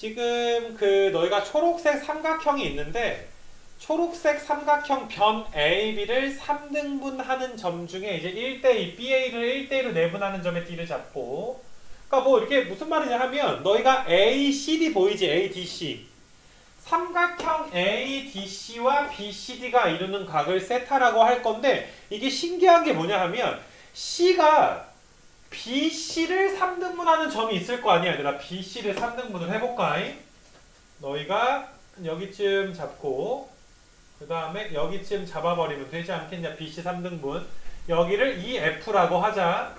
지금 그 너희가 초록색 삼각형이 있는데 초록색 삼각형 변 A, B를 3등분하는 점 중에 이제 1대2 BA를 1대1로 내분하는 점의 D를 잡고 그러니까 뭐 이렇게 무슨 말이냐 하면 너희가 A, CD 보이지? A, D, C 삼각형 A, D, C와 B, C, D가 이루는 각을 세타라고 할 건데 이게 신기한 게 뭐냐 하면 C가 B, C를 3등분하는 점이 있을 거 아니야. 얘들아 B, C를 3등분을 해볼까? 너희가 여기쯤 잡고 그 다음에 여기쯤 잡아버리면 되지 않겠냐? BC 3등분. 여기를 EF라고 하자.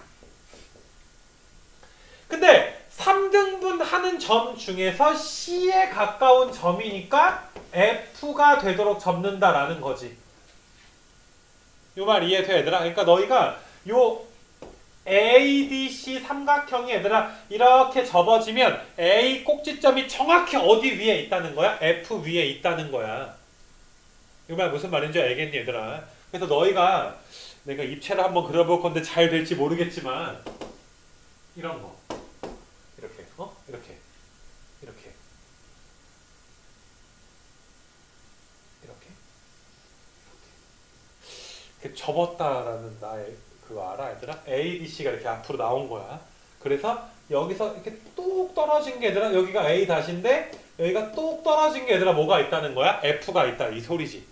근데 3등분 하는 점 중에서 C에 가까운 점이니까 F가 되도록 접는다라는 거지. 요 말 이해돼 얘들아? 그러니까 너희가 요 ADC 삼각형이 얘들아 이렇게 접어지면 A 꼭지점이 정확히 어디 위에 있다는 거야? F 위에 있다는 거야 이 말 무슨 말인지 알겠니 얘들아? 그래서 너희가 내가 입체를 한번 그려볼 건데 잘 될지 모르겠지만 이런 거 이렇게 어 이렇게 이렇게 이렇게 이렇게 접었다라는 나의 그거 알아 얘들아? A, B, C가 이렇게 앞으로 나온 거야. 그래서 여기서 이렇게 뚝 떨어진 게 얘들아 여기가 A 다시인데 여기가 뚝 떨어진 게 얘들아 뭐가 있다는 거야? F가 있다 이 소리지.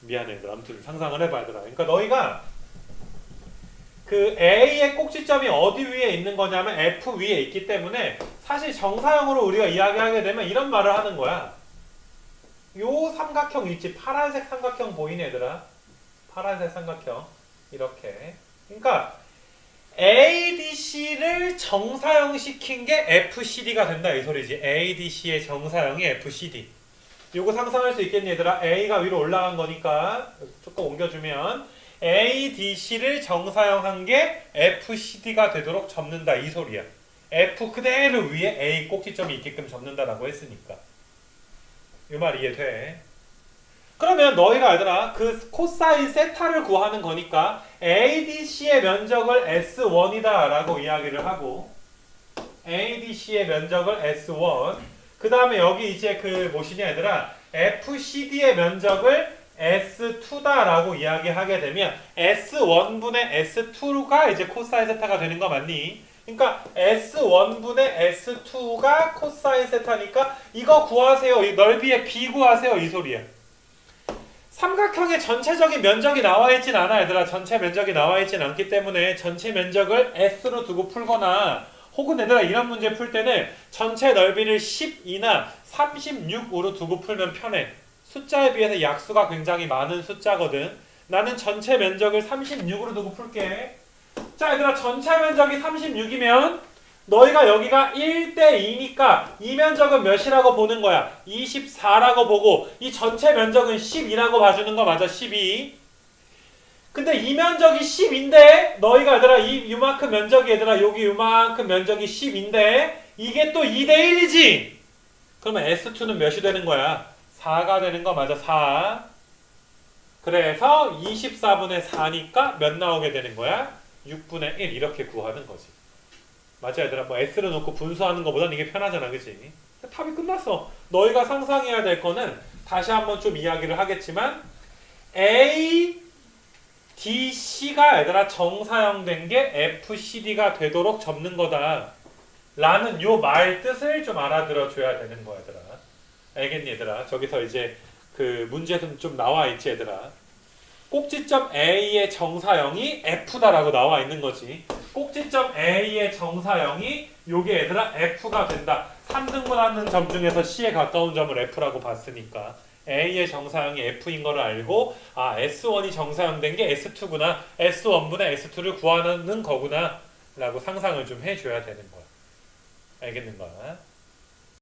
미안해 얘들아 아무튼 상상을 해봐 얘들아. 그러니까 너희가 그 A의 꼭지점이 어디 위에 있는 거냐면 F 위에 있기 때문에 사실 정사형으로 우리가 이야기하게 되면 이런 말을 하는 거야. 요 삼각형 있지 파란색 삼각형 보이네 얘들아. 파란색 삼각형 이렇게. 그러니까 ADC를 정사형 시킨 게 FCD가 된다 이 소리지. ADC의 정사형이 FCD. 요거 상상할 수 있겠니 얘들아? A가 위로 올라간 거니까 조금 옮겨주면 ADC를 정사형한 게 FCD가 되도록 접는다 이 소리야. F 그대로 위에 A 꼭지점이 있게끔 접는다라고 했으니까. 이 말 이해돼? 그러면 너희가 얘들아 그 코사인 세타를 구하는 거니까 ADC의 면적을 S1이다 라고 이야기를 하고 ADC의 면적을 S1 그 다음에 여기 이제 그 뭐시냐 얘들아. FCD의 면적을 S2다 라고 이야기하게 되면 S1분의 S2가 이제 코사인 세타가 되는 거 맞니? 그러니까 S1분의 S2가 코사인 세타니까 이거 구하세요. 이 넓이의 B 구하세요. 이 소리야 삼각형의 전체적인 면적이 나와 있진 않아 얘들아. 전체 면적이 나와 있진 않기 때문에 전체 면적을 S로 두고 풀거나 혹은 얘들아 이런 문제 풀 때는 전체 넓이를 10이나 36으로 두고 풀면 편해. 숫자에 비해서 약수가 굉장히 많은 숫자거든. 나는 전체 면적을 36으로 두고 풀게. 자 얘들아 전체 면적이 36이면 너희가 여기가 1대2니까 이 면적은 몇이라고 보는 거야? 24라고 보고 이 전체 면적은 10이라고 봐주는 거 맞아 12 근데 이 면적이 10인데 너희가 얘들아 이 요만큼 면적이 얘들아 여기 요만큼 면적이 10인데 이게 또 2대1이지 그러면 S2는 몇이 되는 거야? 4가 되는 거 맞아 4 그래서 24분의 4니까 몇 나오게 되는 거야? 6분의 1 이렇게 구하는 거지 맞아 얘들아. 뭐 S를 놓고 분수하는 것보다는 이게 편하잖아 그치? 답이 끝났어. 너희가 상상해야 될 거는 다시 한번 좀 이야기를 하겠지만 A, D, C가 얘들아 정사형된 게 F, C, D가 되도록 접는 거다 라는 요 말 뜻을 좀 알아들어 줘야 되는 거야 얘들아. 알겠니 얘들아? 저기서 이제 그 문제에서 좀 나와 있지 얘들아. 꼭지점 A의 정사형이 F다라고 나와 있는 거지 꼭지점 A의 정사형이 요게 얘들아 F가 된다. 3등분하는 점 중에서 C에 가까운 점을 F라고 봤으니까 A의 정사형이 F인 거를 알고 아 S1이 정사형된 게 S2구나. S1분의 S2를 구하는 거구나. 라고 상상을 좀 해줘야 되는 거야. 알겠는 거야.